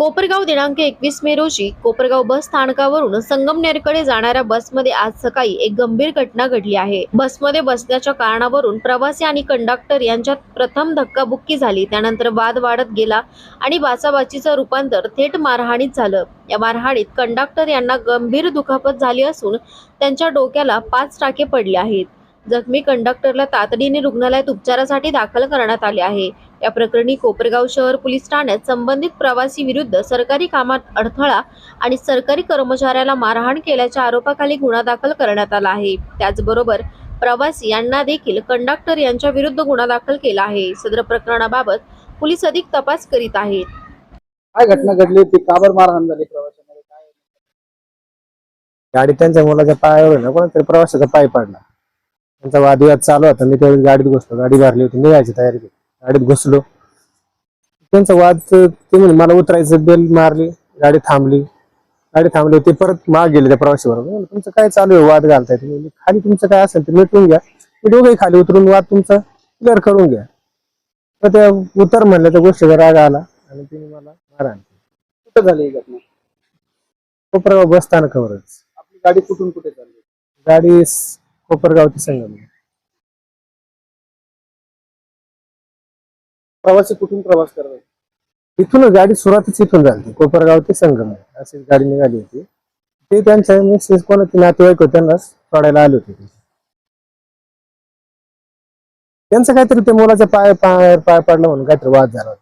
कोपरगाव दिनांक एकवीस मे रोजी कोपरगाव बस स्थानकावरून संगमनेरकडे जाणाऱ्या बसमध्ये आज सकाळी एक गंभीर घटना घडली आहे. बसमध्ये बसण्याच्या कारणावरून प्रवासी आणि कंडक्टर यांच्यात प्रथम धक्काबुक्की झाली त्यानंतर वाद वाढत गेला आणि बाचाबाचीचं रूपांतर थेट मारहाणीत झालं. या मारहाणीत कंडक्टर यांना गंभीर दुखापत झाली असून त्यांच्या डोक्याला पाच टाके पडले आहेत. जखमी कंडक्टरला तातडीने रुग्णालयात उपचारासाठी दाखल करण्यात आले आहे. या प्रकरणी कोपरगाव शहर पोलीस ठाण्यात संबंधित प्रवासी विरुद्ध सरकारी कामात अडथळा आणि सरकारी कर्मचाऱ्याला मारहाण केल्याच्या आरोपाखाली गुन्हा दाखल करण्यात आला आहे. त्याचबरोबर प्रवासी यांना देखील कंडक्टर यांच्या विरुद्ध गुन्हा दाखल केला आहे. सदर प्रकरणाबाबत पोलीस अधिक तपास करीत आहेत. काय घटना घडली? होती का बरं मारहाण झाली प्रवाशामध्ये? काय? गाडी त्यांच्या मुलाच्या पायावर आहे ना कोणतरी प्रवासाचा पाय पडला. त्यांचा वादविवाद चालू होता. मी त्यावेळी गाडीत घुसलो. गाडी भरली होती. निघायची तयारी केली. गाडीत घुसलो. त्यांचा वाद ते म्हणे मला उतरायचं. बेल मारली. गाडी थांबली. गाडी थांबली. ते परत माग गेले त्या प्रवासी बरोबर तुमचं काय चालू आहे? वाद घालताय तुम्ही. खाली तुमचं काय असेल ते मिटून घ्या. मी दोघेही खाली उतरून वाद तुमचा क्लिअर करून घ्या. तर त्या उतर म्हणल्या त्या गोष्टीचा राग आला आणि तिने मला केली. कुठं झाली ही घटना? कोपरगाव बस स्थानकावरच. आपली गाडी कुठून कुठे चालली? गाडी स- कोपरगाव ते संगम. प्रवासी कुठून प्रवास करत होते? इथूनच गाडी सुरुवातच इथून झाली. कोपरगाव ते संगम. अशी गाडी निघाली होती. ते त्यांच्या मिसेस कोणाचे नातेवाईक होते त्यांना सोडायला आले होते. त्यांचं काहीतरी ते मुलाच्या पाय पाय पाय पडला म्हणून काहीतरी वाद झाला होता.